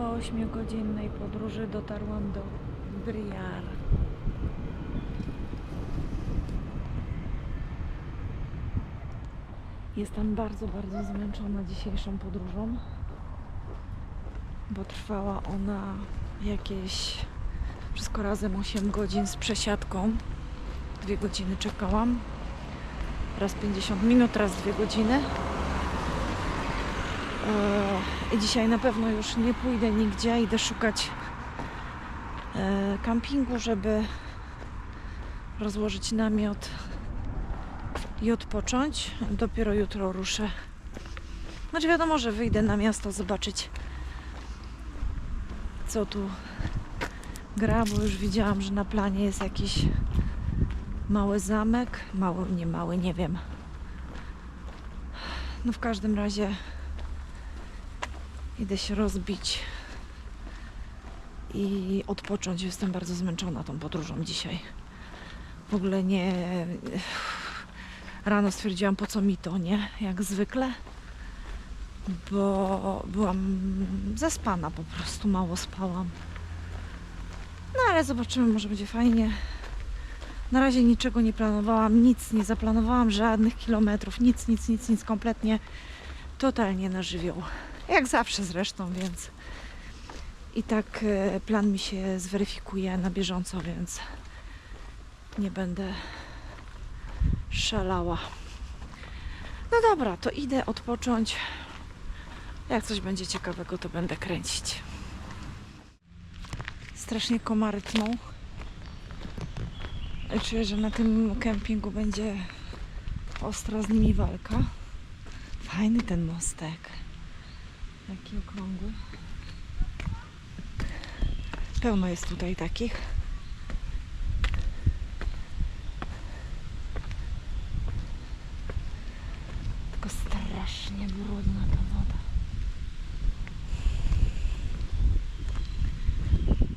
Po 8-godzinnej podróży dotarłam do Briar. Jestem bardzo, bardzo zmęczona dzisiejszą podróżą, bo trwała ona jakieś wszystko razem 8 godzin z przesiadką. Dwie godziny czekałam. Raz 50 minut, raz 2 godziny. I dzisiaj na pewno już nie pójdę nigdzie. Idę szukać e, kampingu, żeby rozłożyć namiot i odpocząć. Dopiero jutro ruszę. Znaczy wiadomo, że wyjdę na miasto zobaczyć co tu gra, bo już widziałam, że na planie jest jakiś mały zamek. Mały, nie mały, nie wiem. No w każdym razie idę się rozbić i odpocząć. Jestem bardzo zmęczona tą podróżą dzisiaj. W ogóle nie. Rano stwierdziłam, po co mi to, nie? Jak zwykle. Bo byłam zaspana po prostu, mało spałam. No ale zobaczymy, może będzie fajnie. Na razie niczego nie planowałam, nic nie zaplanowałam, żadnych kilometrów, nic, nic, nic, nic, kompletnie totalnie na żywioł. Jak zawsze zresztą, więc i tak e, plan mi się zweryfikuje na bieżąco, więc nie będę szalała. No dobra, to idę odpocząć. Jak coś będzie ciekawego, to będę kręcić. Strasznie komary tną. Czuję, że na tym kempingu będzie ostra z nimi walka. Fajny ten mostek. Taki okrągły. Pełno jest tutaj takich. Tylko strasznie brudna ta woda.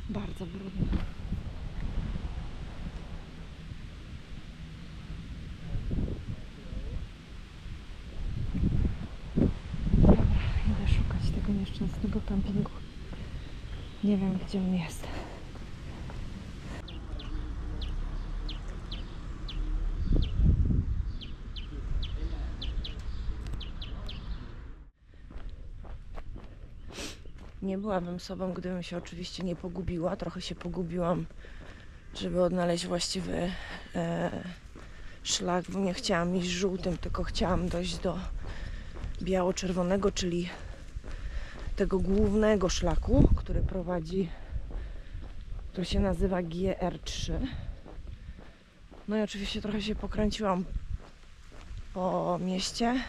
Bardzo brudna. Dobra, idę szukać tego nieszczęsnego kampingu. Nie wiem, gdzie on jest. Nie byłabym sobą, gdybym się oczywiście nie pogubiła. Trochę się pogubiłam, żeby odnaleźć właściwy e, szlak, bo nie chciałam iść żółtym, tylko chciałam dojść do biało-czerwonego, czyli tego głównego szlaku, który prowadzi, który się nazywa GR3. No i oczywiście trochę się pokręciłam po mieście.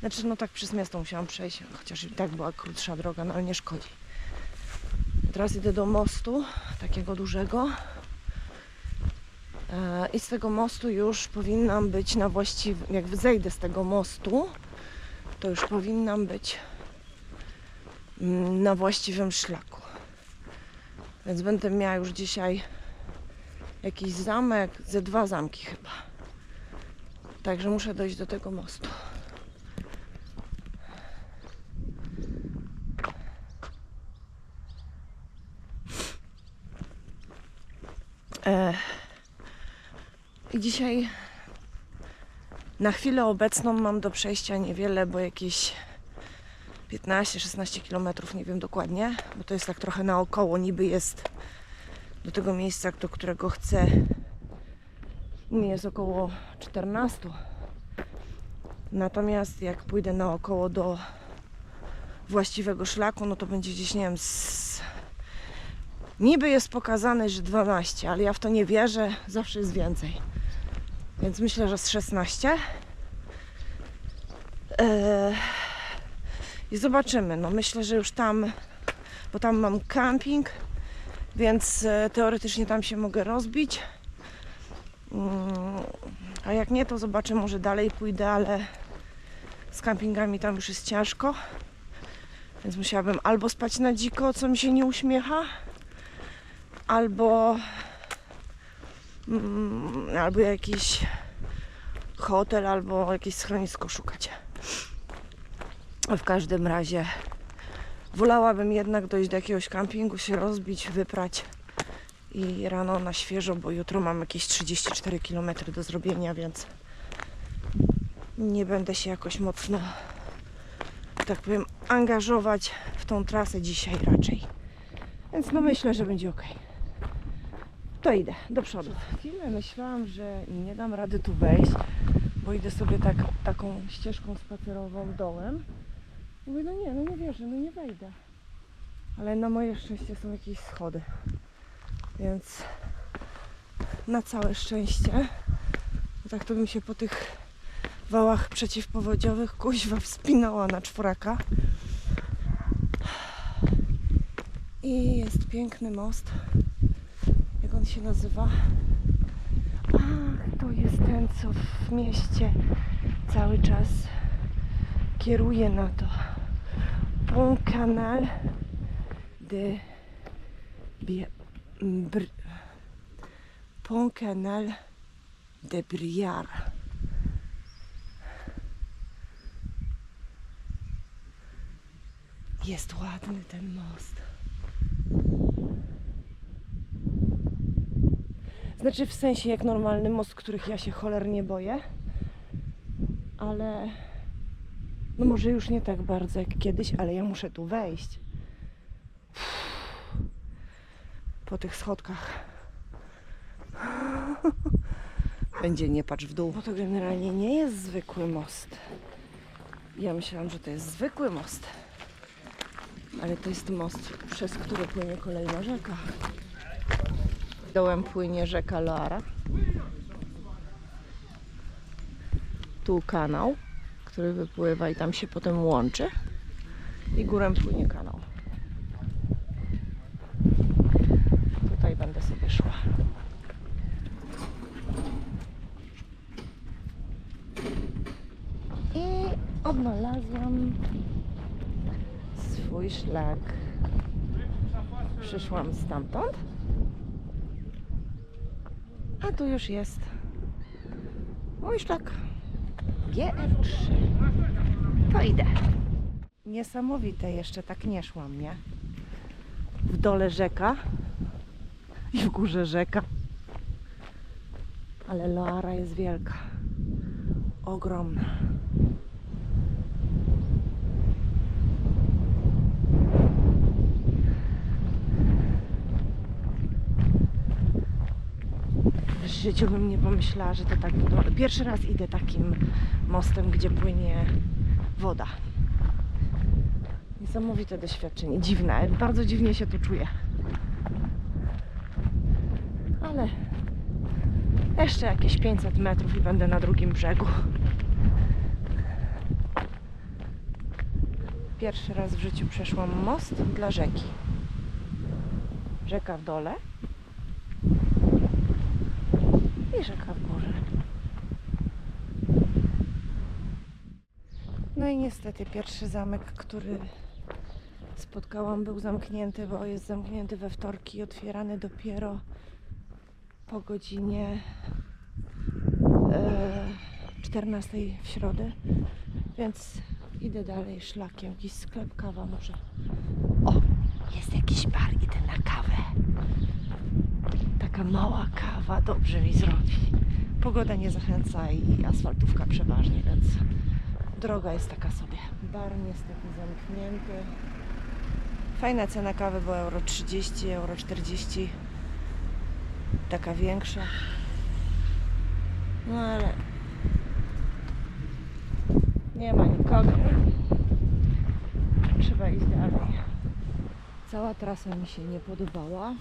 Znaczy, no tak przez miasto musiałam przejść, chociaż i tak była krótsza droga, no ale nie szkodzi. Teraz idę do mostu, takiego dużego. E, I z tego mostu już powinnam być na właściwym, jak zejdę z tego mostu, to już powinnam być na właściwym szlaku. Więc będę miała już dzisiaj jakiś zamek, ze dwa zamki chyba. Także muszę dojść do tego mostu. E, I dzisiaj na chwilę obecną mam do przejścia niewiele, bo jakieś 15-16 km, nie wiem dokładnie, bo to jest tak trochę naokoło, niby jest do tego miejsca, do którego chcę. Nie jest około 14. Natomiast jak pójdę naokoło do właściwego szlaku, no to będzie gdzieś, nie wiem, z... niby jest pokazane, że 12, ale ja w to nie wierzę, zawsze jest więcej. Więc myślę, że z 16. Eee, I zobaczymy. No myślę, że już tam, bo tam mam camping, więc e, teoretycznie tam się mogę rozbić. Mm, A jak nie, to zobaczę, może dalej pójdę, ale z campingami tam już jest ciężko. Więc musiałabym albo spać na dziko, co mi się nie uśmiecha, albo mm, albo jakiś hotel, albo jakieś schronisko szukać. W każdym razie wolałabym jednak dojść do jakiegoś kampingu, się rozbić, wyprać i rano na świeżo, bo jutro mam jakieś 34 km do zrobienia, więc nie będę się jakoś mocno, tak powiem, angażować w tą trasę dzisiaj raczej. Więc no myślę, że będzie ok. To idę do przodu. Chwilę myślałam, że nie dam rady tu wejść, bo idę sobie tak, taką ścieżką spacerową dołem. Mówię, no nie, no nie wierzę, no nie wejdę. Ale na moje szczęście są jakieś schody. Więc na całe szczęście. Bo tak to bym się po tych wałach przeciwpowodziowych kuźwa wspinała na czworaka. I jest piękny most. Jak on się nazywa? Ach, to jest ten, co w mieście cały czas kieruje na to. Pont Canal de Br- Pont Canal de. Jest ładny ten most. Znaczy w sensie jak normalny most, których ja się cholernie boję. Ale no może już nie tak bardzo jak kiedyś, ale ja muszę tu wejść. Po tych schodkach. Będzie nie patrz w dół. Bo to generalnie nie jest zwykły most. Ja myślałam, że to jest zwykły most. Ale to jest most, przez który płynie kolejna rzeka. Dołem płynie rzeka Loara. Tu kanał, który wypływa i tam się potem łączy. I górem płynie kanał. Tutaj będę sobie szła. I odnalazłam swój szlak. Przyszłam stamtąd. A tu już jest mój szlak. GR3. To idę. Niesamowite, jeszcze tak nie szłam, nie? W dole rzeka i w górze rzeka. Ale Loara jest wielka. Ogromna. W życiu bym nie pomyślała, że to tak wygląda. Pierwszy raz idę takim mostem, gdzie płynie woda. Niesamowite doświadczenie, dziwne, bardzo dziwnie się tu czuję. Ale jeszcze jakieś 500 metrów i będę na drugim brzegu. Pierwszy raz w życiu przeszłam most dla rzeki. Rzeka w dole i rzeka w górze. No i niestety pierwszy zamek, który spotkałam, był zamknięty, bo jest zamknięty we wtorki i otwierany dopiero po godzinie e, 14 w środę. Więc idę dalej szlakiem. Jakiś sklep, kawa może. O, jest jakiś bar, idę na kawę. Taka mała kawa dobrze mi zrobi. Pogoda nie zachęca i asfaltówka przeważnie, więc droga jest taka sobie. Bar niestety zamknięty. Fajna cena kawy była euro 30, euro 40. Taka większa. No ale nie ma nikogo. Trzeba iść dalej. Cała trasa mi się nie podobała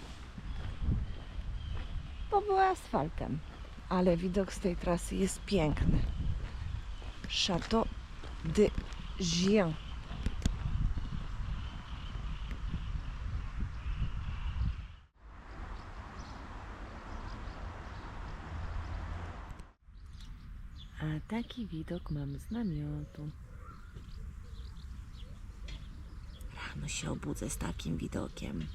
bo była asfaltem. Ale widok z tej trasy jest piękny. Chateau de Gien. A taki widok mam z namiotu. Rano się obudzę z takim widokiem.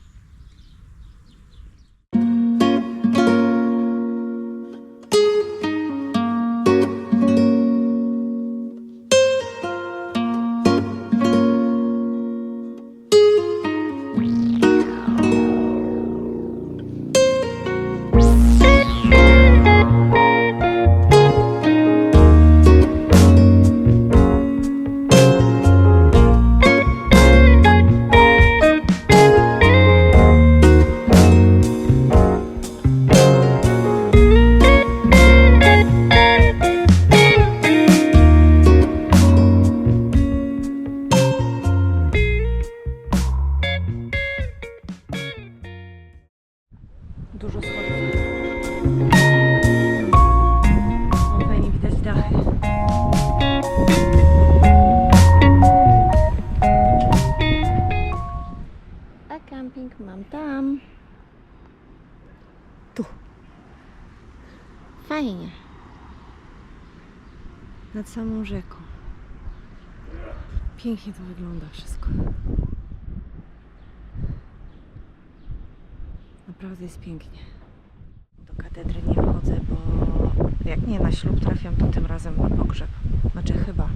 Nad samą rzeką. Pięknie to wygląda wszystko. Naprawdę jest pięknie. Do katedry nie wchodzę, bo jak nie na ślub trafiam, to tym razem na pogrzeb. Znaczy chyba.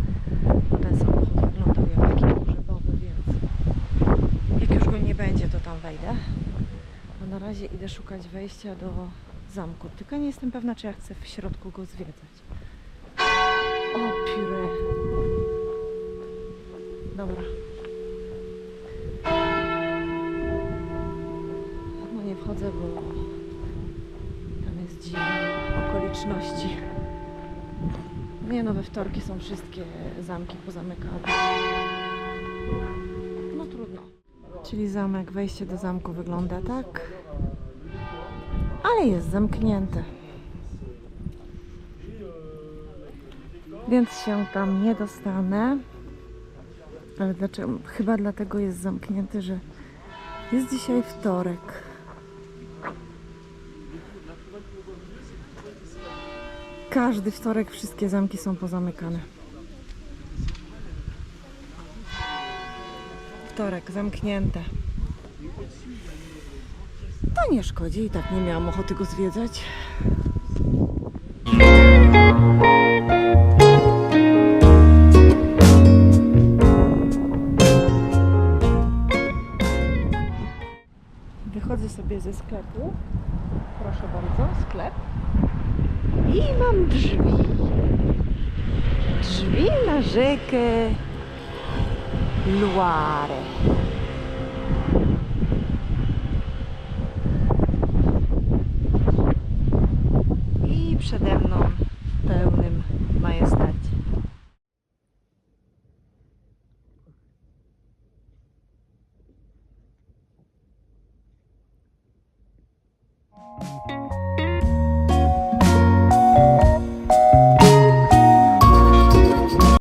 Bo ten samochód wyglądał jak taki pogrzebowy, więc jak już go nie będzie, to tam wejdę. A na razie idę szukać wejścia do zamku. Tylko nie jestem pewna, czy ja chcę w środku go zwiedzać. Pióry. Dobra. No nie wchodzę, bo tam jest dziwne okoliczności. Nie no, we wtorki są wszystkie zamki pozamykane. No trudno. Czyli zamek, wejście do zamku wygląda tak. Ale jest zamknięte. Więc się tam nie dostanę. Ale dlaczego? Chyba dlatego jest zamknięty, że jest dzisiaj wtorek. Każdy wtorek wszystkie zamki są pozamykane. Wtorek zamknięte. To nie szkodzi, i tak nie miałam ochoty go zwiedzać. Ze sklepu. Proszę bardzo, sklep. I mam drzwi. Drzwi na rzekę Loire.